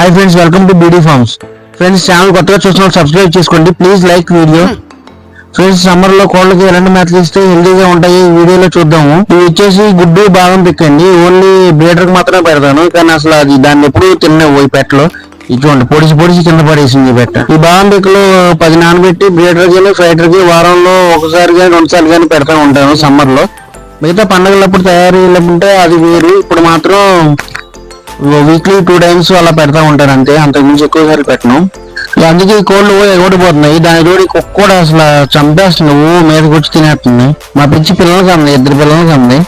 Hi friends welcome to BD farms friends channel కొత్తగా చూసిన subscribe చేసుకోండి. ప్లీజ్ లైక్ వీడియో ఫ్రెండ్స్ సమ్మర్లో కోళ్ళకి ఎలాంటి మేతలు ఇస్తే హెల్దీగా ఉంటాయి ఈ వీడియోలో చూద్దాము. ఇవి వచ్చేసి గుడ్డు బాదం పిక్కండి ఓన్లీ బ్రీడర్కి మాత్రమే పెడతాను. కానీ అసలు అది దాన్ని ఎప్పుడు తిన్నవు ఈ పెట్టలో ఇది చూడండి పొడిచి పొడిచి కింద పడేసింది పెట్ట ఈ బాదం పిక్కలు పది నానబెట్టి బ్రీడర్కి ఫైటర్కి వారంలో ఒకసారి కానీ రెండుసార్లు కానీ పెడతా ఉంటాను సమ్మర్లో. మిగతా పండగలప్పుడు తయారీ ఉంటే అది వేరు ఇప్పుడు మాత్రం వీక్లీ టూ టైమ్స్ అలా పెడతా ఉంటాను అంతే. అంతకుమించి ఎక్కువసార్లు పెట్టను. ఇక అందుకే ఈ కోళ్ళు ఎగబడిపోతున్నాయి. దాని తోడు కుక్క కూడా అసలు చంపేస్తుంది. ఓ మీదకి వచ్చి తినేస్తుంది. మా పిచ్చి పిల్లలకి అంది ఇద్దరు పిల్లలకి అంది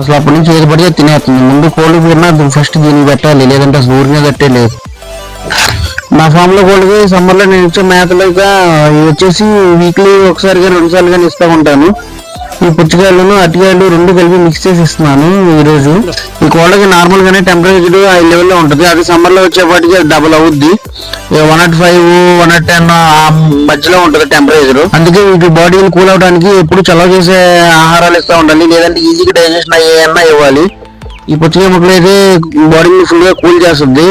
అసలు అప్పటి నుంచి ఏది పడితే తినేస్తుంది. ముందు కోళ్ళు తిన్నా ఫస్ట్ దీనికి పెట్టాలి. లేదంటే అసలు ఊరినే కట్టే లేదు. మా ఫామ్లో కోళ్ళకి సమ్మర్లో నేను ఇచ్చే మేతలుగా వచ్చేసి వీక్లీ ఒకసారిగా రెండు సార్లు కానీ ఇస్తూ ఉంటాను. ఈ పుచ్చకాయలను అరటికాయలు రెండు కలిపి మిక్స్ చేసి ఇస్తున్నాను ఈరోజు. ఈ కోళ్ళకి నార్మల్ గానే టెంపరేచర్ హై లెవెల్లో ఉంటుంది. అది సమ్మర్లో వచ్చేపాటికి అది డబుల్ అవుద్ది. One nought five one nought ten ఆ మధ్యలో ఉంటుంది టెంపరేచర్ అందుకే వీటి బాడీని కూల్ అవడానికి ఎప్పుడు చలవ చేసే ఆహారాలు ఇస్తూ ఉండాలి. లేదంటే ఈజీగా డైజెషన్ అయ్యేయన్నా ఇవ్వాలి. ఈ పుచ్చకాయ మొక్కలు అయితే బాడీని ఫుల్గా కూల్ చేస్తుంది.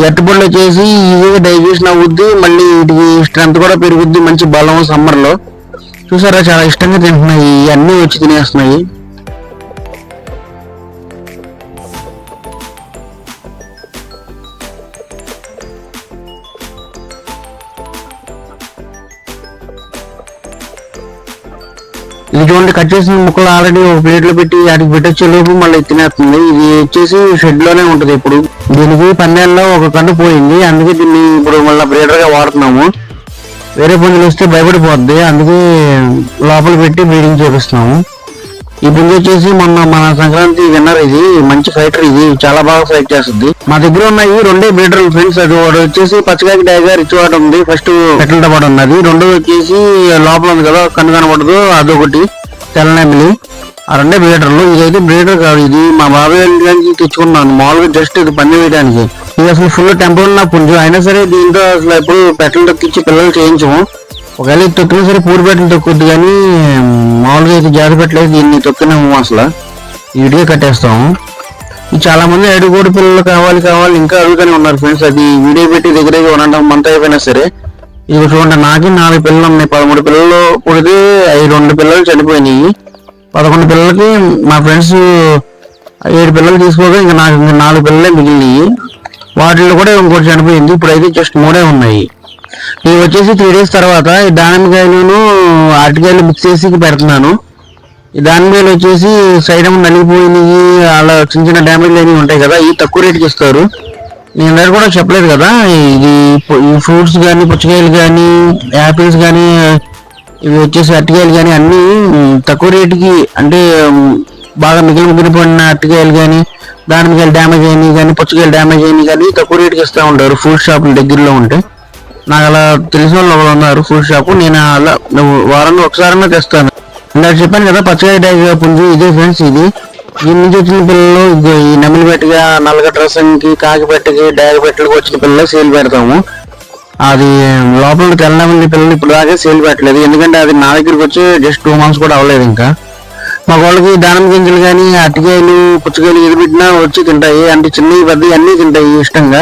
ఈ వచ్చేసి ఈజీగా డైజెషన్ అవుద్ది. మళ్ళీ వీటికి స్ట్రెంత్ కూడా పెరుగుద్ది. మంచి బలం సమ్మర్లో చూసారా చాలా ఇష్టంగా తింటున్నాయి. అన్నీ వచ్చి తినేస్తున్నాయి. ఇది చూడండి కట్ చేసిన ముక్కలు ఆల్రెడీ ఒక ప్లేట్లో పెట్టి వాటికి పెట్టొచ్చే లోపు మళ్ళీ తినేస్తుంది. ఇది వచ్చేసి షెడ్లోనే ఇప్పుడు. దీనికి పన్నెండులో ఒక కన్ను పోయింది. అందుకే దీన్ని ఇప్పుడు మళ్ళీ బ్రీడర్గా వాడుతున్నాము. వేరే పుంజులు చూస్తే భయపడిపోద్ది. అందుకే లోపల పెట్టి బ్రీడింగ్ చేపిస్తున్నాము. ఈ పుంజు వచ్చేసి మొన్న మన సంక్రాంతి విన్నర్ ఇది. మంచి ఫైటర్ ఇది. చాలా బాగా ఫైట్ చేస్తుంది. మా దగ్గర ఉన్నాయి రెండే బ్రీడర్ ఫ్రెండ్స్ అది ఒకటి వచ్చేసి పచ్చకాకి టైగర్ ఇచ్చివాడు ఉంది. ఫస్ట్ పెట్టల డబ్బాడు ఉన్నది రెండోది వచ్చేసి లోపల ఉంది కదా కన్ను కనబడదు. అదొకటి. తెల్లనెమిలి. ఆ రెండే బ్రీడర్లు ఇదైతే బ్రీడర్ కాదు ఇది. మా బాబాయ్ ఇంటికి తెచ్చుకున్నాను. మామూలుగా జస్ట్ ఇది పని వేయడానికి. ఇది అసలు ఫుల్ టెంపుల్ ఉన్న పుంజు అయినా సరే దీంతో అసలు ఎప్పుడు పెట్టలు తొక్కించి పిల్లలు చేయించము. ఒకవేళ ఇది తొక్కినా సరే పూడి పెట్టలు తొక్కుద్ది కానీ మామూలుగా అయితే జాతి పెట్టలేదు దీన్ని తొక్కినాము అసలు. వీడియో కట్టేస్తాము. ఈ చాలా మంది అడుగుడు పిల్లలు కావాలి కావాలి ఇంకా అడుగుతూనే ఉన్నారు ఫ్రెండ్స్ అది వీడియో పెట్టి దగ్గర ఉండడం మంత్ అయిపోయినా సరే. ఇది చూడండి నాకే నాలుగు పిల్లలు ఉన్నాయి. పదమూడు పిల్లలు పుడితే ఐదు రెండు పిల్లలు చనిపోయినాయి. పదకొండు పిల్లలకి మా ఫ్రెండ్స్ ఏడు పిల్లలు తీసుకోగా ఇంకా నాకు ఇంకా నాలుగు పిల్లలే మిగిలినాయి. వాటిలో కూడా ఇంకోటి చనిపోయింది. ఇప్పుడు జస్ట్ మూడే ఉన్నాయి. ఇవి వచ్చేసి త్రీ డేస్ తర్వాత ఈ దానిమ్మకాయలను అరటికాయలు మిక్స్ చేసి పెడుతున్నాను. ఈ దానిమ్మకాయలు వచ్చేసి సైడ్ నలిగిపోయినవి అలా చిన్న చిన్న డ్యామేజ్ అనేవి ఉంటాయి కదా ఇవి తక్కువ రేటుకి ఇస్తారు. నేను దగ్గర కూడా చెప్పలేదు కదా ఇది ఈ ఫ్రూట్స్ కానీ పుచ్చకాయలు కానీ యాపిల్స్ కానీ ఇవి వచ్చేసి అరటికాయలు కానీ అన్నీ తక్కువ రేటుకి అంటే బాగా మిగిలి మిగిలిపోయిన అరటికాయలు కానీ దానిమ్మకాయలు డ్యామేజ్ అయినాయి కానీ పుచ్చకాయలు డ్యామేజ్ అయినాయి కానీ తక్కువ రేటుకి ఇస్తూ ఉంటారు. ఫ్రూట్ షాపుల దగ్గరలో ఉంటే. నాకు అలా తెలిసిన వాళ్ళు ఒకరు ఉన్నారు ఫ్రూట్ షాపు నేను అలా వారంలో ఒకసారైనా తెస్తాను. ఇందాక చెప్పాను కదా పచ్చకాయ టైగర్ పుంజు ఇదే ఫ్రెండ్స్ ఇది. దీని నుంచి వచ్చిన పిల్లలు ఈ నెమలి పెట్టగా నల్లగ డ్రెస్సింగ్కి కాకి పెట్టకి డాగ పెట్టలకు వచ్చిన పిల్లలు సేల్ పెడతాము. అది లోపల తెల్లనెమలి పిల్లలు ఇప్పుడు దాకా సేల్ పెట్టలేదు. ఎందుకంటే అది నా దగ్గరికి వచ్చి జస్ట్ టూ మంత్స్ కూడా అవ్వలేదు ఇంకా. మా వాళ్ళకి దానం గింజలు కానీ అరటికాయలు పుచ్చకాయలు ఏది పెట్టినా వచ్చి తింటాయి. అంటే చిన్నవి పెద్దవి అన్నీ తింటాయి ఇష్టంగా.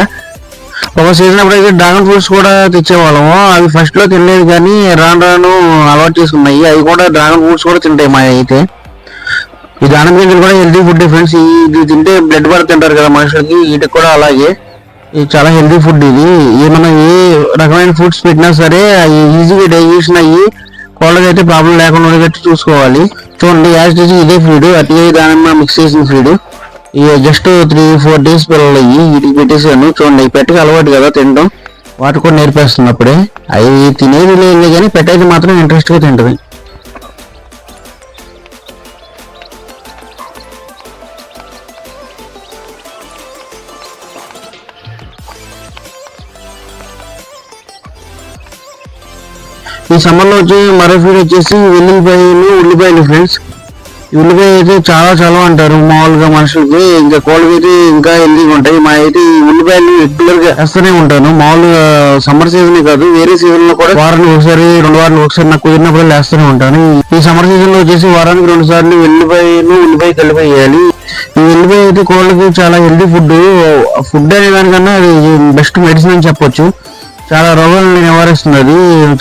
ఒక సీజన్ అప్పుడైతే డ్రాగన్ ఫ్రూట్స్ కూడా తెచ్చేవాళ్ళము. అవి ఫస్ట్లో తినలేదు కానీ రాను రాను అలవాటు చేసుకున్నాయి. అవి కూడా డ్రాగన్ ఫ్రూట్స్ కూడా తింటాయి మా అయితే. ఈ దానం గింజలు కూడా హెల్తీ ఫుడ్ ఫ్రెండ్స్ ఇది తింటే బ్లడ్ పడుతుంటారు తింటారు కదా మనుషులకి. వీటికి కూడా అలాగే. ఇది చాలా హెల్తీ ఫుడ్ ఇది. ఏమన్నా మనం ఏ రకమైన ఫుడ్స్ పెట్టినా సరే అవి ఈజీగా డైజెషన్ అయ్యి కోళ్ళకైతే ప్రాబ్లం లేకుండా ఉండేటట్టు చూసుకోవాలి. చూడండి యాజ్ ఇదే ఫీడ్ అట్లే దానిమ్మ మిక్స్ చేసిన ఫీడ్ ఇక జస్ట్ త్రీ ఫోర్ డేస్ పిల్లలు అయ్యి వీటికి పెట్టేసాను చూడండి ఈ పెట్టకి అలవాటు కదా తినడం. వాటి కూడా నేర్పేస్తున్నప్పుడే. అవి తినేది లేదు కానీ పెట్టేది మాత్రం ఇంట్రెస్ట్గా తింటుంది తింటది. ఈ సమ్మర్లో వచ్చి మరో ఫీడ్ వచ్చేసి వెల్లుల్లిపాయలు ఉల్లిపాయలు ఫ్రెండ్స్ ఉల్లిపాయ అయితే చాలా చాలా అంటారు మామూలుగా మనుషులకి. ఇంకా కోళ్ళకి అయితే ఇంకా హెల్దీగా ఉంటాయి. మా అయితే ఈ ఉల్లిపాయలు రెగ్యులర్గా వేస్తూనే ఉంటాను. మామూలుగా సమ్మర్ సీజన్ కాదు వేరే సీజన్లో కూడా వారానికి ఒకసారి రెండు వారాలు ఒకసారి నాకు కుదిరినప్పుడు వేస్తూనే ఉంటాను. ఈ సమ్మర్ సీజన్లో వచ్చేసి వారానికి రెండు సార్లు వెల్లిపాయలు ఉల్లిపాయ కలిపి వేయాలి. ఈ ఉల్లిపాయ అయితే కోళ్ళకి చాలా హెల్దీ ఫుడ్ ఫుడ్ అనే దానికన్నా అది బెస్ట్ మెడిసిన్ అని చెప్పొచ్చు. చాలా రోగాలను నివారిస్తుంది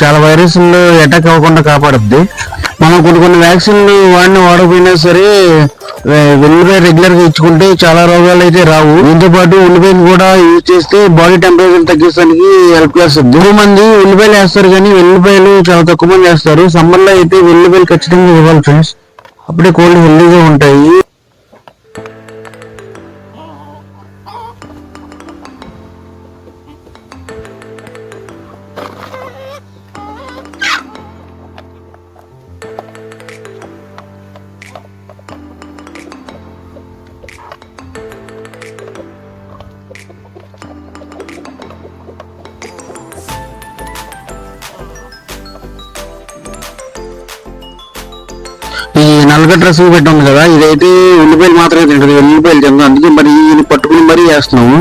చాలా వైరస్లు అటాక్ అవ్వకుండా కాపాడుద్ది. మనం కొన్ని కొన్ని వ్యాక్సిన్లు వాడిని వాడకపోయినా సరే వె- వెల్లిపాయ రెగ్యులర్గా ఇచ్చుకుంటే చాలా రోగాలు అయితే రావు. దీంతో పాటు ఉల్లిపాయలు కూడా యూజ్ చేస్తే బాడీ టెంపరేచర్ తగ్గించడానికి హెల్ప్ చేస్తుంది. ఎక్కువ మంది ఉల్లిపాయలు వేస్తారు కానీ వెల్లిపాయలు చాలా తక్కువ మంది వేస్తారు. సమ్మర్లో అయితే వెల్లిపాయలు ఖచ్చితంగా ఇవ్వాలి ఫ్రెండ్స్ అప్పుడే కోల్డ్ హెల్దీగా ఉంటాయి. ఈ డ్రెస్ రసం పెట్టి ఉంది కదా ఇదైతే ఉల్లిపాయలు మాత్రమే తింటది ఉల్లిపాయలు తింటుంది అందుకే మరి ఇది పట్టుకుని మరీ వేస్తున్నాము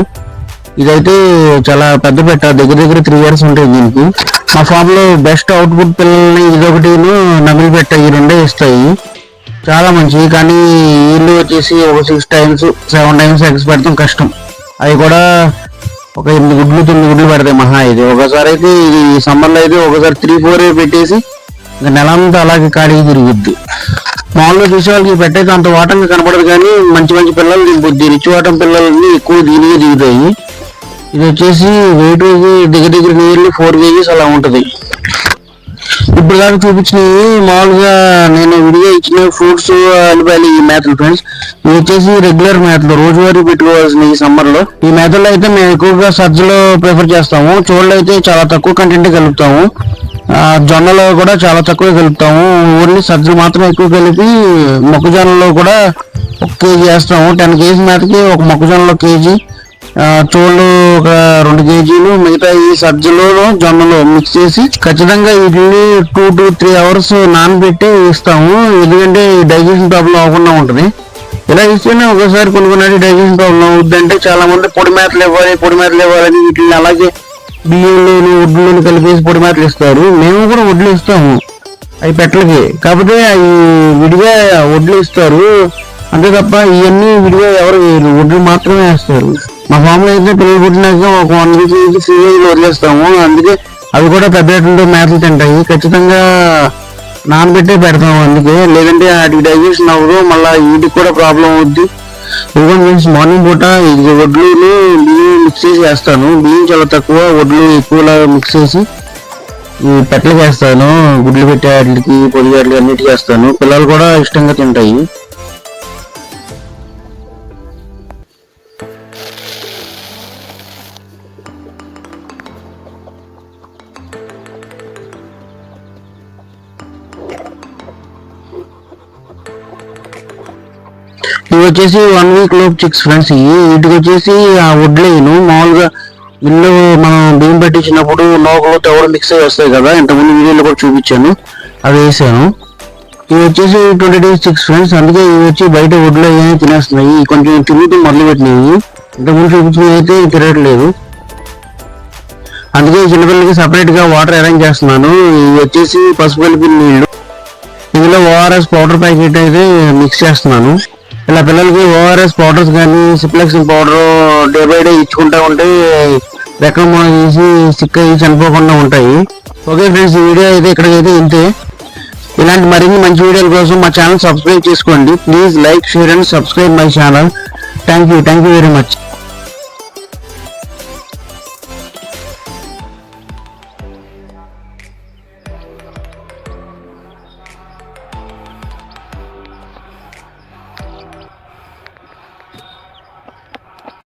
ఇదైతే చాలా పెద్ద పెట్ట దగ్గర దగ్గర త్రీ ఇయర్స్ ఉంటాయి దీనికి. మా ఫామ్లో బెస్ట్ అవుట్పుట్ పిల్లల్ని ఇదొకటి నమిలి పెట్ట ఈ రెండే ఇస్తాయి. చాలా మంచివి కానీ వీళ్ళు వచ్చేసి ఒక six times seven times eggs పెడతాం కష్టం. అవి కూడా ఒక ఎనిమిది గుడ్లు తొమ్మిది గుడ్లు పెడతాయి మహా ఇది. ఒకసారి అయితే ఈ సమ్మర్లో అయితే ఒకసారి త్రీ ఫోర్ పెట్టేసి ఇంకా నెలంతా అలాగే కాడికి తిరుగుద్ది. మామూలుగా చూసే వాళ్ళకి ఈ పెట్టయితే అంత వాటంగా కనపడదు కానీ మంచి మంచి పిల్లలు దిగుద్ది రిచ్ వాటం పిల్లలన్నీ ఎక్కువ దీనిగా దిగుతాయి. ఇది వచ్చేసి వెయిట్ దగ్గర దగ్గర నియర్లీ ఫోర్ కేజీస్ అలా ఉంటుంది. ఇప్పుడు దాకా చూపించినవి మామూలుగా నేను విడిగా ఇచ్చిన ఫ్రూట్స్ అల్లిపాయలు ఈ మేతలు ఫ్రెండ్స్ ఇవి వచ్చేసి రెగ్యులర్ మేతలు రోజువారీ పెట్టుకోవాల్సిన ఈ సమ్మర్లో ఈ మేతల్లో అయితే మేము ఎక్కువగా సజ్జలో ప్రిఫర్ చేస్తాము. చోళ్ళు అయితే చాలా తక్కువ కంటెంట్ కలుపుతాము. జొన్నలో కూడా చాలా తక్కువ కలుపుతాము. ఓన్లీ సజ్జలు మాత్రం ఎక్కువ కలిపి మొక్కజొన్నలో కూడా ఒక కేజీ వేస్తాము. టెన్ కేజీ మేతకి ఒక మొక్కజొన్నలో కేజీ. చోళ్ళు ఒక రెండు కేజీలు మిగతా ఈ సజ్జలు జొన్నలు మిక్స్ చేసి ఖచ్చితంగా వీటిని టూ టు త్రీ అవర్స్ నానబెట్టి ఇస్తాము ఎందుకంటే డైజెషన్ ప్రాబ్లం అవ్వకుండా ఉంటుంది. ఇలా ఇస్తేనే ఒకసారి కొన్ని కొన్ని డైజెషన్ ప్రాబ్లం అవుద్దంటే చాలా మంది పొడి మేతలు ఇవ్వాలి పొడి మేతలు ఇవ్వాలని వీటిని అలాగే బియ్యంలోను వడ్లను కలిపేసి పొడి మాటలు ఇస్తారు. మేము కూడా వడ్లు ఇస్తాము. అవి పెట్టలకి. కాకపోతే అవి విడిగా వడ్లు ఇస్తారు. అంతే తప్ప ఇవన్నీ విడిగా ఎవరు వేయరు. వడ్లు మాత్రమే వేస్తారు. మా ఫామ్లో అయితే పిల్లలు పుట్టినాక ఒక వన్ వీక్ నుంచి ఫ్రీ వదిలేస్తాము. అందుకే అవి కూడా పెద్ద రేట్లతో మేతలు తింటాయి. ఖచ్చితంగా నానబెట్టే పెడతాము అందుకే. లేదంటే వాటికి డైజెషన్ అవ్వదు. మళ్ళీ వీటికి కూడా ప్రాబ్లం అవుద్ది. ఇదిగోండి మీన్స్ మార్నింగ్ పూట ఇది వడ్లు బియ్యం మిక్స్ చేసి వేస్తాను బియ్యం చాలా తక్కువ వడ్లు ఎక్కువలా మిక్స్ చేసి పెట్టలు చేస్తాను. గుడ్లు పెట్టే వాటికి పొడి వాటికి అన్నిటికీ వేస్తాను పిల్లలు కూడా ఇష్టంగా తింటాయి. ఇవి వచ్చేసి వన్ వీక్ లోపు చిక్స్ ఫ్రెండ్స్ ఇవి వీటికి వచ్చేసి ఆ వడ్లేను మామూలుగా ఇల్లు మనం బియ్యం పెట్టించినప్పుడు నోకలు తెవడం మిక్స్ అయ్యి వస్తాయి కదా. ఇంతకుముందు వీడియోలో కూడా చూపించాను. అవి వేసాను. ఇవి వచ్చేసి ట్వంటీ డేస్ చిక్స్ ఫ్రెండ్స్ అందుకే ఇవి వచ్చి బయట వడ్లు ఏమి తినేస్తున్నాయి. కొంచెం తిరుగుతూ మొదలు పెట్టినవి. ఇంతకుముందు చూపించినవి అయితే తిరగట్లేదు అందుకే చిన్నపిల్లలకి సపరేట్గా వాటర్ అరేంజ్ చేస్తున్నాను. ఇవి వచ్చేసి పసుపు కలిపిన నీళ్ళు. ఇందులో ఓఆర్ఎస్ పౌడర్ ప్యాకెట్ అయితే మిక్స్ చేస్తున్నాను. ఇలా పిల్లలకి ఓఆర్ఎస్ పౌడర్స్ కానీ సిప్లెక్స్ పౌడర్ డే బై డే ఇచ్చుకుంటూ ఉంటే రెక్కలు తీసి సిక్ అయ్యి చనిపోకుండా ఉంటాయి. ఓకే ఫ్రెండ్స్ ఈ వీడియో అయితే ఇక్కడికైతే ఇంతే. ఇలాంటి మరిన్ని మంచి వీడియోల కోసం మా ఛానల్ సబ్స్క్రైబ్ చేసుకోండి. Please like share and subscribe my channel thank you thank you very much